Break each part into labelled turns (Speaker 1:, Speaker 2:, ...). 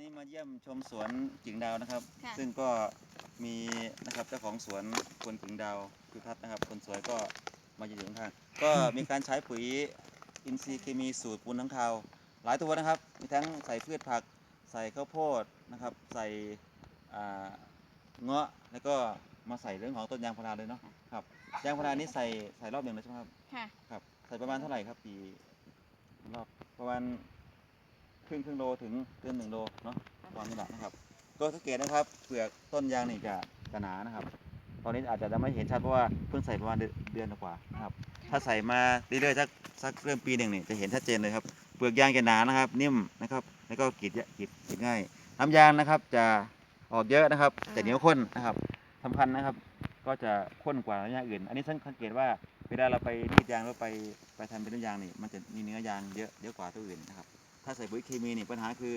Speaker 1: นี้มาเยี่ยมชมสวนกิ่งดาวนะครับ
Speaker 2: ค่ะ
Speaker 1: ซึ่งก็มีนะครับเจ้าของสวนคนกิ่งดาวคือทัศน์นะครับ คนสวยก็มาอยู่ข้างๆก็มีการใช้ปุ๋ยอินทรีย์เคมีสูตรปูนทั้งคาว หลายตัวนะครับ มีทั้งใส่พืชผัก ใส่ข้าวโพดนะครับ ใส่อ่าเงาะแล้วก็มาใส่เรื่องของต้นยางพาราเลยเนาะครับยางพารานี้ใส่ใส่รอบหนึ่งเลยใช่ไหมครับ
Speaker 2: ค่ะ
Speaker 1: ครับใส่ประมาณเท่าไหร่ครับกี่รอบประมาณ ครึ่งครึ่งโลถึงเกินหนึ่งโลเนาะประมนี้แหละนะครับ ก็สังเกตนะครับเปลือกต้นยางนี่จะจะหนานะครับ ตอนนี้อาจจะไม่เห็นชัดเพราะว่าเพิ่งใส่ประมาณเดือนเดือนกว่านะครับ ถ้าใส่มาเรื่อยๆสักสักเริ่มปีหนึ่งนี่จะเห็นชัดเจนเลยครับเปลือกยางจะหนานะครับ นิ่มนะครับ แล้วก็กรีดเยอะกรีดกรีดง่ายน้ำยางนะครับจะออกเยอะนะครับแต่เหนียวข้นนะครับสำคัญนะครับ ก็จะข้นกว่าน้ำยางอื่น อันนี้สังเกตว่าเวลาเราไปรีดยางหรือไปไปทำเป็นน้ำยางนี่มันจะมีเนื้อยางเยอะเยอะกว่าตัวอื่นนะครับ ถ้าใส่ปุ๋ยเคมีนี่ปัญหาคือ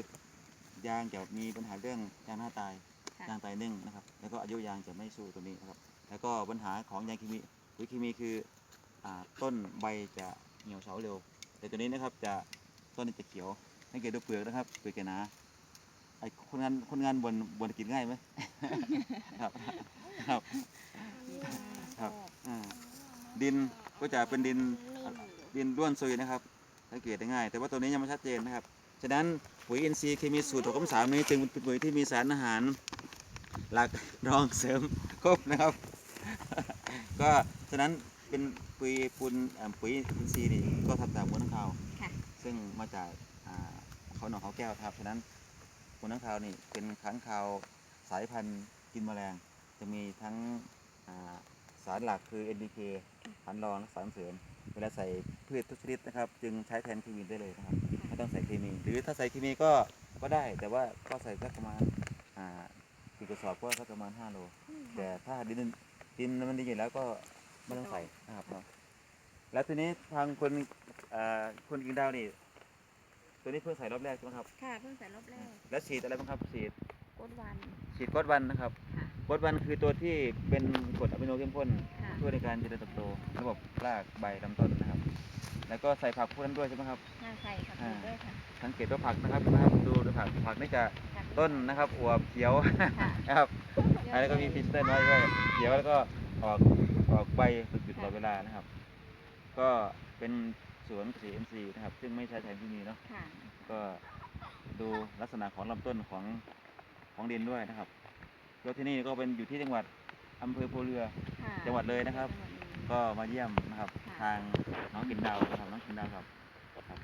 Speaker 1: ยางจะมีปัญหาเรื่องยางหน้าตาย
Speaker 2: ค่ะ
Speaker 1: ยางตายนึ่งนะครับ แล้วก็อายุยางจะไม่สู้ตัวนี้นะครับ แล้วก็ปัญหาของยางเคมีปุ๋ยเคมีคืออ่าต้นใบจะเหี่ยวเฉาเร็ว แต่ตัวนี้นะครับจะต้นนี้จะเขียวสังเกตดูเปลือกนะครับเปลือกแกหนาไอ้คนงานคนงานบนบนกินง่ายไหม ครับครับ ครับอ่าดินก็จะเป็นดิน ดินร่วนซุยนะครับ สังเกตได้ง่าย แต่ว่าตัวนี้ยังไม่ชัดเจนนะครับ ฉะนั้นปุ๋ยอินทรีย์เคมีสูตร6 3นี้จึงเป็นปุ๋ยที่มีสารอาหาร หลักรองเสริมครบนะครับ ก็ฉะนั้นเป็นปุ๋ยปุนเอ่อปุ๋ยอินทรีย์นี่ก็ทำจากมูลน้ำขาว
Speaker 2: ค่ะ
Speaker 1: ซึ่งมาจากอ่าเขาหนองเขาแก้วครับฉะนั้นมูลน้ำขาวนี่เป็นค้างคาวสายพันธุ์กินแมลงจะมีทั้งอ่าสารหลักคือ NPK สารรองและสารเสริม เวลาใส่พืชทุกชนิดนะครับ จึงใช้แทนเคมีได้เลยนะครับไม่ต้องใส่เคมี หรือถ้าใส่เคมีก็ก็ได้ แต่ว่าก็ใส่สักประมาณอ่าสี่กระสอบก็สักประมาณ5โลแต่ถ้าดินดินมันดีอยู่แล้วก็ไม่ต้องใส่นะครับเนาะแล้วทีนี้ทางคนอ่าคนกินดาวนี่ตัวนี้เพิ่งใส่รอบแรกใช่ไหมครับ
Speaker 2: ค่ะเพิ่งใส่รอบแรก
Speaker 1: แล้วฉีดอะไรบ้างครับฉีด
Speaker 2: ก้นวัน
Speaker 1: ฉีดกอดวันนะครับ
Speaker 2: ค่ะ
Speaker 1: กอดวันคือตัวที่เป็นกรดอะมิโนเข้มข้น
Speaker 2: ค่ะ
Speaker 1: ช่วยในการเจริญเติบโต ระบบรากใบลำต้นนะครับ แล้วก็ใส่ผักพวกนั้นด้วยใช่ไหมครับ
Speaker 2: งาใส่ค่ะ
Speaker 1: อ่า
Speaker 2: ปลูกด้วยค่ะ
Speaker 1: สังเกตว่าผักนะครับนะครับดูดูผักผักนี่จะ
Speaker 2: ค่ะ
Speaker 1: ต้นนะครับอวบเขียว
Speaker 2: ค่ะ
Speaker 1: นะครับแล้วก็มีพิสเตอร์น้อยด้วยเขียวแล้วก็ออกออกใบหยุดตลอดเวลานะครับ ก็เป็นสวนเกษตรอินทรีย์นะครับ ซึ่งไม่ใช้สารเคมีเนาะ
Speaker 2: ค่ะ
Speaker 1: ก็ดูลักษณะของลำต้นของของดินด้วยนะครับแล้วที่นี่ก็เป็นอยู่ที่จังหวัด อำเภอโพเรือ
Speaker 2: ค่ะ
Speaker 1: จังหวัดเลยนะครับ
Speaker 2: จังหวัดเลย
Speaker 1: ก็มาเยี่ยมนะครับ
Speaker 2: ค่ะ
Speaker 1: ทางน้องกินดาวนะครับน้องกินดาวครับครับ